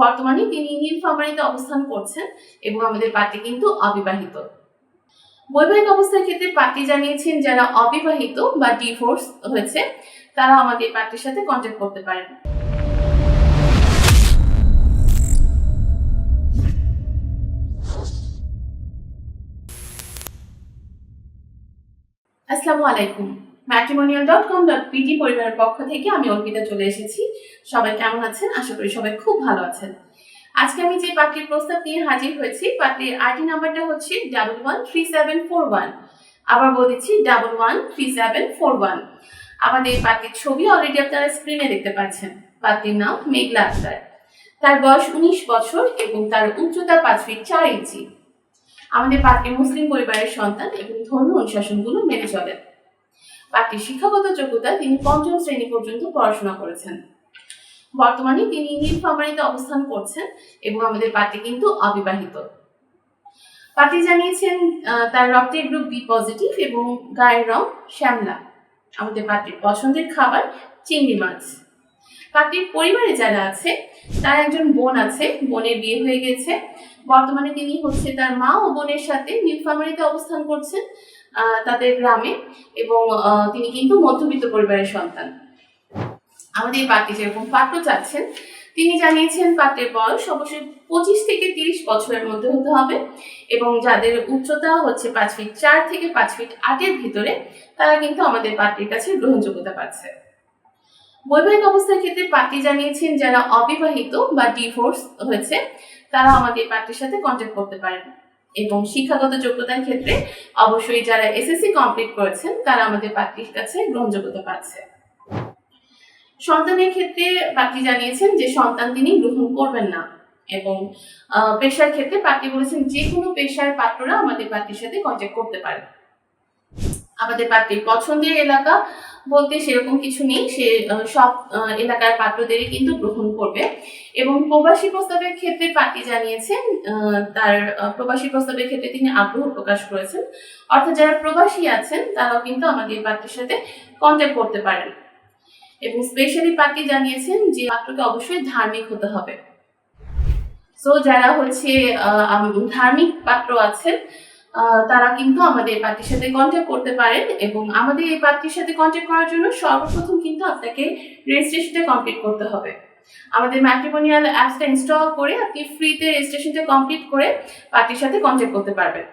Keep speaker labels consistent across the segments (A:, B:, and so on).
A: বর্তমানে তিনি নীলফামারীতে অবস্থান করছেন এবং আমাদের পার্টি কিন্তু অবিবাহিত। বৈবাহিক অবস্থার ক্ষেত্রে পার্টি জানিয়েছেন যারা অবিবাহিত বা ডিভোর্স হয়েছে, তারা আমাদের পার্টির সাথে কন্ট্যাক্ট করতে পারেন। আসসালামু আলাইকুম। Matrimonial dot com dot PD পরিবারের পক্ষ থেকে আমি অর্পিতা চলে এসেছি। সবাই কেমন আছেন? আশা করি সবাই খুব ভালো আছেন। আজকে আমি যে পার্টির প্রস্তাব নিয়ে হাজির হয়েছি, পার্টির আইডি নাম্বারটা হচ্ছে double one three seven four one আবার বলে দিচ্ছি double one three seven four one আমাদের পার্টির ছবি অলরেডি আপনারা স্ক্রিনে দেখতে পাচ্ছেন। পার্টির নাম মেঘলা আক্তার তার বয়স উনিশ বছর এবং তার উচ্চতা পাঁচ ফিট চার ইঞ্চি। আমাদের পার্টি মুসলিম পরিবারের সন্তান এবং ধর্ম অনুশাসনগুলো মেনে চলেন। পার্টির শিক্ষাগত যোগ্যতা তিনি পঞ্চম শ্রেণি পর্যন্ত পড়াশোনা করেছেন। বর্তমানে তিনি নীলফামারীতে অবস্থান করছেন এবং আমাদের পার্টি কিন্তু অবিবাহিত। পার্টি জানিয়েছেন তার রক্তের গ্রুপ বি পজিটিভ এবং গায়ের রং শ্যামলা। আমাদের পার্টির পছন্দের খাবার চিংড়ি মাছ। পার্টির পরিবারে যারা আছে, তার একজন বোন আছে, বোনের বিয়ে হয়ে গেছে। বর্তমানে তিনি হচ্ছে তার মা ও বোনের সাথে নীলফামারীতে অবস্থান করছেন তাদের গ্রামে এবং তিনি কিন্তু মধ্যবিত্ত পরিবারের সন্তান। আমাদের পার্টি যেরকম পাত্র চাচ্ছেন, তিনি জানিয়েছেন পাত্রের বয়স অবশ্যই পঁচিশ থেকে তিরিশ বছরের মধ্যে হতে হবে এবং যাদের উচ্চতা হচ্ছে পাঁচ ফিট চার থেকে পাঁচ ফিট আটের ভিতরে, তারা কিন্তু আমাদের পার্টির কাছে গ্রহণযোগ্যতা পাচ্ছে। বৈবাহিক অবস্থার ক্ষেত্রে পার্টি জানিয়েছেন যারা অবিবাহিত বা ডিভোর্স হয়েছে তারা আমাদের পার্টির সাথে কন্ট্যাক্ট করতে পারেন। এবং শিক্ষাগত যোগ্যতার ক্ষেত্রে অবশ্যই যারা এসএসসি কমপ্লিট করেছেন, তারা আমাদের পার্টির কাছে গ্রহণযোগ্যতা পাচ্ছে। সন্তানের ক্ষেত্রে পার্টি জানিয়েছেন যে সন্তান তিনি গ্রহণ করবেন না। এবং পেশার ক্ষেত্রে পার্টি বলেছেন যে কোনো পেশার পাত্ররা আমাদের পার্টির সাথে কন্ট্যাক্ট করতে পারে। আমাদের পার্টির পছন্দের এলাকা বলতে সেরকম কিছু নেই। সে সব এলাকার পাত্রদেরই কিন্তু গ্রহণ করবে। এবং প্রবাসী প্রস্তাবের ক্ষেত্রে পার্টি জানিয়েছেন তার প্রবাসী প্রস্তাবের ক্ষেত্রে তিনি আগ্রহ প্রকাশ করেছেন। অর্থাৎ যারা প্রবাসী আছেন, তারাও কিন্তু আমাদের পার্টির সাথে কন্ট্যাক্ট করতে পারেন। এবং স্পেশালি পার্টি জানিয়েছেন যে পাত্রকে অবশ্যই ধার্মিক হতে হবে। সো যারা হচ্ছে ধার্মিক পাত্র আছেন তারা কিন্তু আমাদের এই পার্টির সাথে কন্ট্যাক্ট করতে পারেন এবং আমাদের এই পার্টির সাথে কন্ট্যাক্ট করার জন্য সর্বপ্রথম কিন্তু আপনাকে রেজিস্ট্রেশনটা কমপ্লিট করতে হবে। আমাদের ম্যাট্রিমোনিয়াল অ্যাপসটা ইনস্টল করে আপনি ফ্রিতে রেজিস্ট্রেশনটা কমপ্লিট করে পার্টির সাথে কন্ট্যাক্ট করতে পারবেন।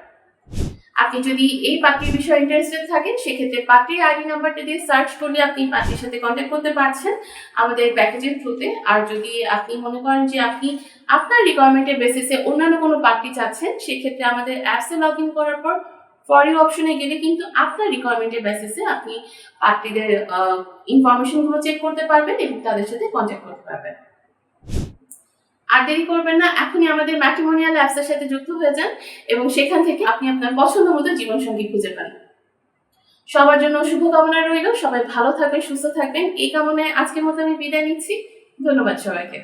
A: আপনি যদি এই পার্টির বিষয়ে ইন্টারেস্টেড থাকেন, সেক্ষেত্রে পার্টির আইডি নাম্বারটা দিয়ে সার্চ করলে আপনি পার্টির সাথে কন্ট্যাক্ট করতে পারছেন। আমাদের প্যাকেজের থ্রুতে আর যদি আপনি মনে করেন যে আপনি আপনার রিকোয়ারমেন্টের বেসিসে অন্যান্য কোনো পার্টি চাচ্ছেন, সেক্ষেত্রে আমাদের অ্যাপসে লগ ইন করার পর ফর ইউ অপশনে গেলে কিন্তু আপনার রিকোয়ারমেন্টের বেসিসে আপনি পার্টিদের ইনফরমেশনগুলো চেক করতে পারবেন এবং তাদের সাথে কন্ট্যাক্ট করতে পারবেন। আর দেরি করবেন না, এখনই আমাদের ম্যাট্রিমোনিয়াল অ্যাপসের সাথে যুক্ত হয়ে যান এবং সেখান থেকে আপনি আপনার পছন্দ মতো জীবনসঙ্গী খুঁজে পান। সবার জন্য শুভকামনা রইল, সবাই ভালো থাকবেন, সুস্থ থাকবেন, এই কামনায় আজকের মতো আমি বিদায় নিচ্ছি, ধন্যবাদ সবাইকে।